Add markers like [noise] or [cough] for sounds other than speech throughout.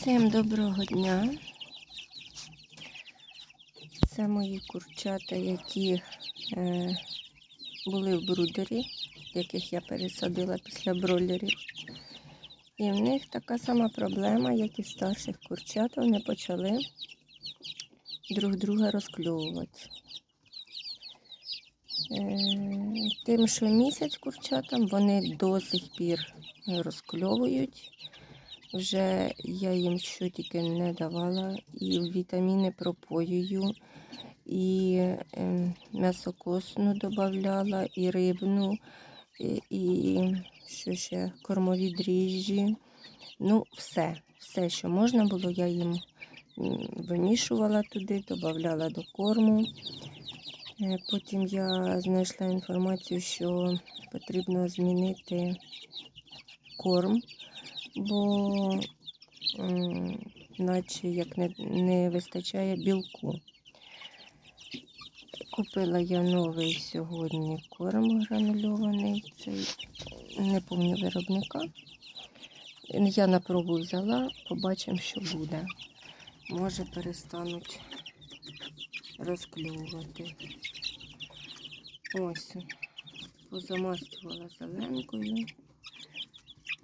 Всім доброго дня. Це мої курчата, які е, були в брудері, яких я пересадила після бройлерів. І в них така сама проблема, як і в старших курчат. Вони почали друг друга розкльовувати. Е, тим, що місяць курчатам, вони до сих пір розкльовують. Вже я їм що тільки не давала, і вітаміни пропоюю, і е, м'ясокосну додавала, і рибну, і, і що ще кормові дріжджі. Ну, все, все, що можна було, я їм вимішувала туди, додавала до корму. Е, Потім я знайшла інформацію, що потрібно змінити корм бо наче як не, не вистачає білку. Купила я новий сьогодні корм гранульований, цей не пам'ятаю виробника. Я на пробу взяла, побачимо, що буде. Може перестануть розкльовувати. Ось, позамастувала зеленкою.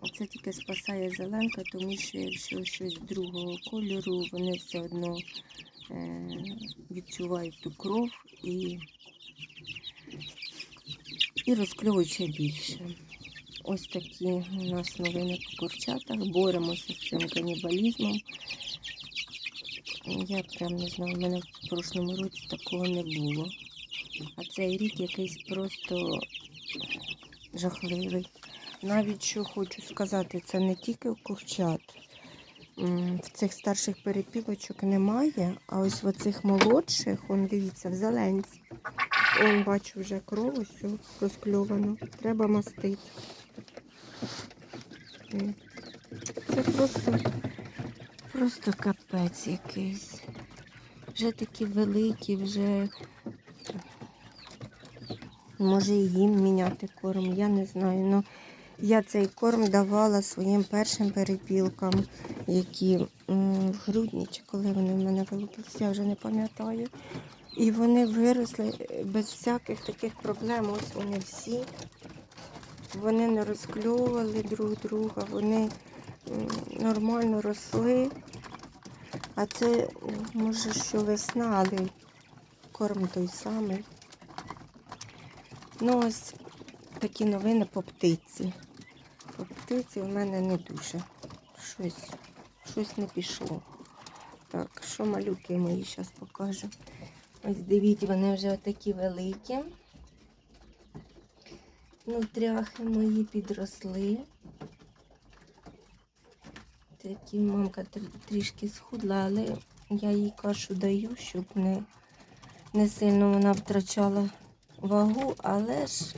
Оце тільки спасає зеленка, тому що якщо щось другого кольору, вони все одно е, відчувають ту кров і, і розкльовують більше. Ось такі у нас новини по курчатах. Боремося з цим канібалізмом. Я прям не знаю, в мене в прошлому році такого не було. А цей рік якийсь просто жахливий. Навіть що хочу сказати, це не тільки у курчат. В цих старших перепілочок немає, а ось в оцих молодших, он дивіться, в зеленці. Он бачу вже кров ось о, розкльовану. Треба мастити. Це просто, просто капець якийсь. Вже такі великі, вже може і їм міняти корм, я не знаю. Ну, я цей корм давала своїм першим перепілкам, які в грудні чи коли вони в мене вилупилися, я вже не пам'ятаю. І вони виросли без всяких таких проблем. Ось вони всі. Вони не розкльовували друг друга, вони нормально росли. А це, може, що весна, але корм той самий. Ну, ось такі новини по птиці. По птиці в мене не дуже. Щось, щось не пішло. Так, що малюки мої зараз покажу. Ось дивіться, вони вже отакі великі. Нутряхи мої підросли. Такі мамка трішки схудла, але я їй кашу даю, щоб не, не сильно вона втрачала вагу, але ж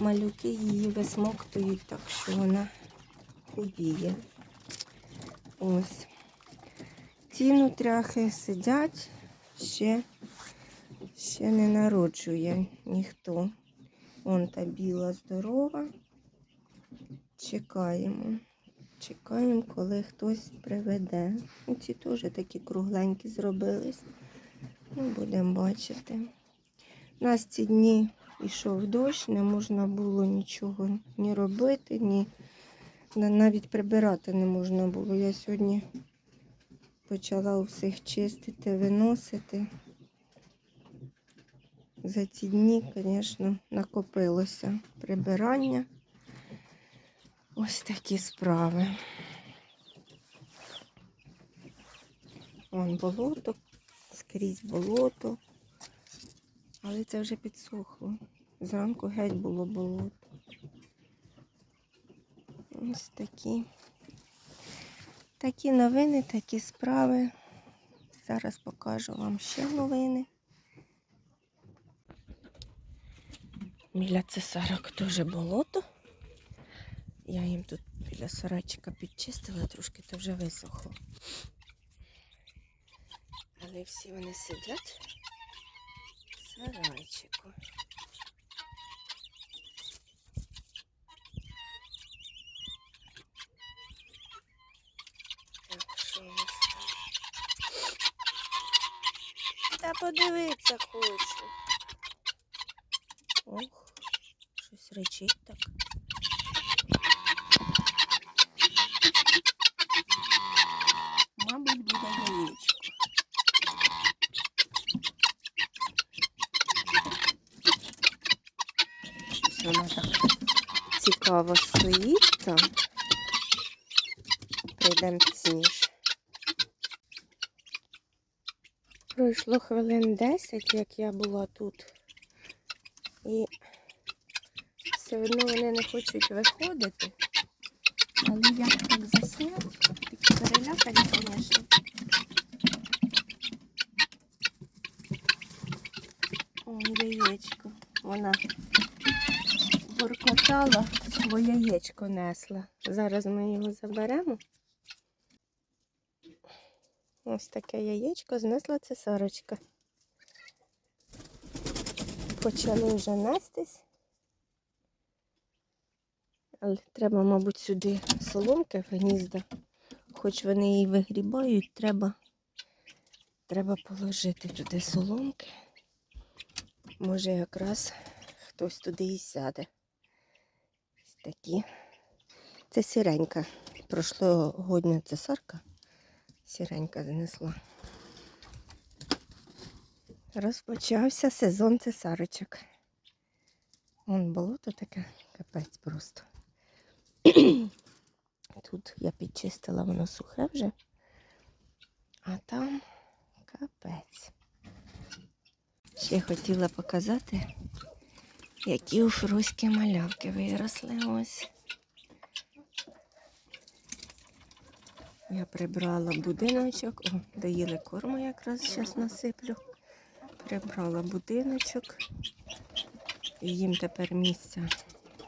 малюки її висмоктують, так що вона худіє. Ось. Ці нутряхи сидять, ще, ще не народжує ніхто. Вон та біла здорова. Чекаємо. Чекаємо, коли хтось приведе. Ну, Ці теж такі кругленькі зробились. Ну, будемо бачити. У нас ці дні йшов дощ, не можна було нічого ні робити, ні навіть прибирати не можна було. Я сьогодні почала у всіх чистити, виносити. За ці дні, звісно, накопилося прибирання. Ось такі справи. Вон болото, скрізь болото. Але це вже підсохло. Зранку геть було болото. Ось такі. Такі новини, такі справи. Зараз покажу вам ще новини. Біля цесарок теж болото. Я їм тут біля сарайчика підчистила, трошки то вже висохло. Але всі вони сидять в сарайчику. Так. винести. Та подивитися хочу. Ох, щось речить так. Мабуть, буде яєчко. Вона так цікаво стоїть там. Прийдемо пізніше. Пройшло хвилин 10, як я була тут. І все одно вони не хочуть виходити. Але як так заснять, такі перелякані, звісно. О, яєчко. Вона буркотала, бо яєчко несла. Зараз ми його заберемо. Ось таке яєчко знесла цесарочка. Почали вже нестись. Але треба, мабуть, сюди соломки в гнізда. Хоч вони її вигрібають, треба, треба положити туди соломки. Може, якраз хтось туди і сяде. Ось такі. Це сіренька. Прошлогодня цесарка. Сіренька знесла. Розпочався сезон цесарочок. Вон болото таке, капець просто. [clears throat] Тут я підчистила, воно сухе вже, а там капець. Ще хотіла показати, які у фруські малявки виросли ось. Я прибрала будиночок, о, доїли корму якраз зараз насиплю. Прибрала будиночок. І їм тепер місця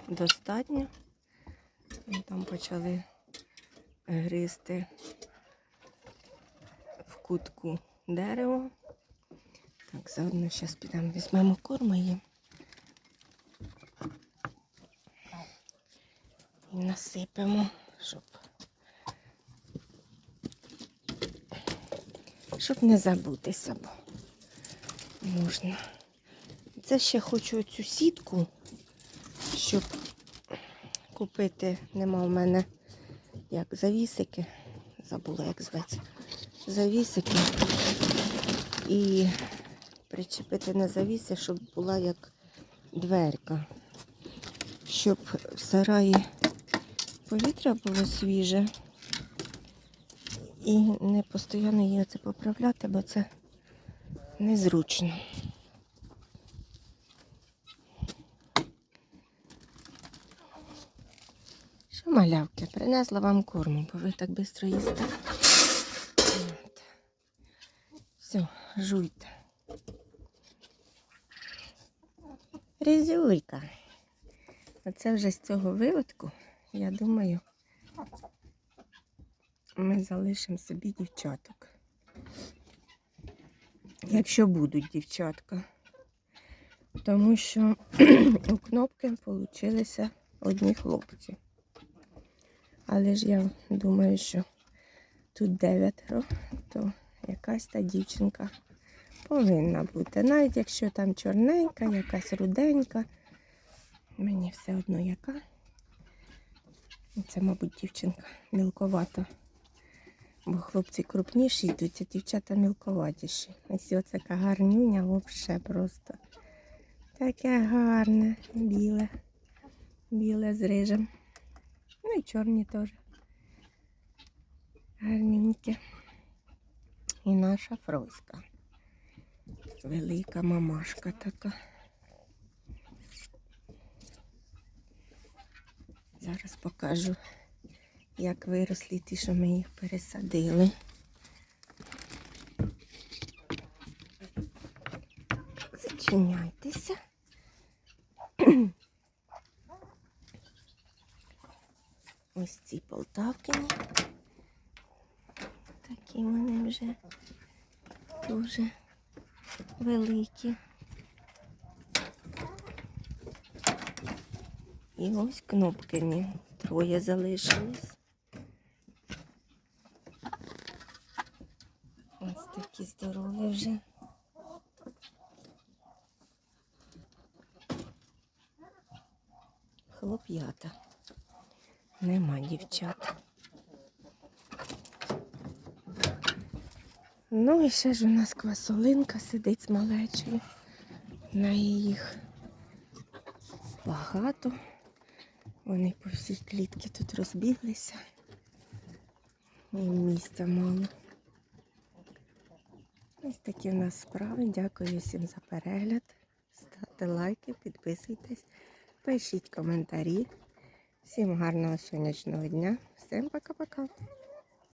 достатньо. І Там почали гризти в кутку дерево. Так, заодно зараз підемо візьмемо корму їм. І насипемо, щоб, щоб не забутися, можна. Це ще хочу цю сітку, щоб купити. Нема в мене як завісики. Забула, як зветься. Завісики. І причепити на завіси, щоб була як дверка. Щоб в сараї повітря було свіже. І не постійно її це поправляти, бо це незручно. Що, малявки, принесла вам корму, бо ви так швидко їсте. Все, жуйте. Різюлька. Оце вже з цього виводку, я думаю, ми залишимо собі дівчаток. Якщо будуть дівчатка. Тому що [clears throat] у кнопки получилися одні хлопці. Але ж я думаю, що тут дев'ятеро, то якась та дівчинка повинна бути. Навіть якщо там чорненька, якась руденька. Мені все одно яка. Це, мабуть, дівчинка мілковата. Бо хлопці крупніші йдуть, а дівчата мілковатіші. Ось оце така гарнюня, взагалі просто. Таке гарне, біле, біле з рижем. Ну і чорні теж. Гарненькі. І наша фроська. Велика мамашка така. Зараз покажу, як виросли ті, що ми їх пересадили. Зачиняйтеся. [clears throat] Ось ці полтавкині. Такі вони вже дуже великі. І ось кнопкині. Троє залишились. такі здорові вже. Хлоп'ята. Нема дівчат. Ну і ще ж у нас квасолинка сидить з малечою. Неї їх багато. Вони по всій клітці тут розбіглися. І місця мало. Ось такі в нас справи. Дякую всім за перегляд. Ставте лайки, підписуйтесь, пишіть коментарі. Всім гарного сонячного дня. Всім пока-пока.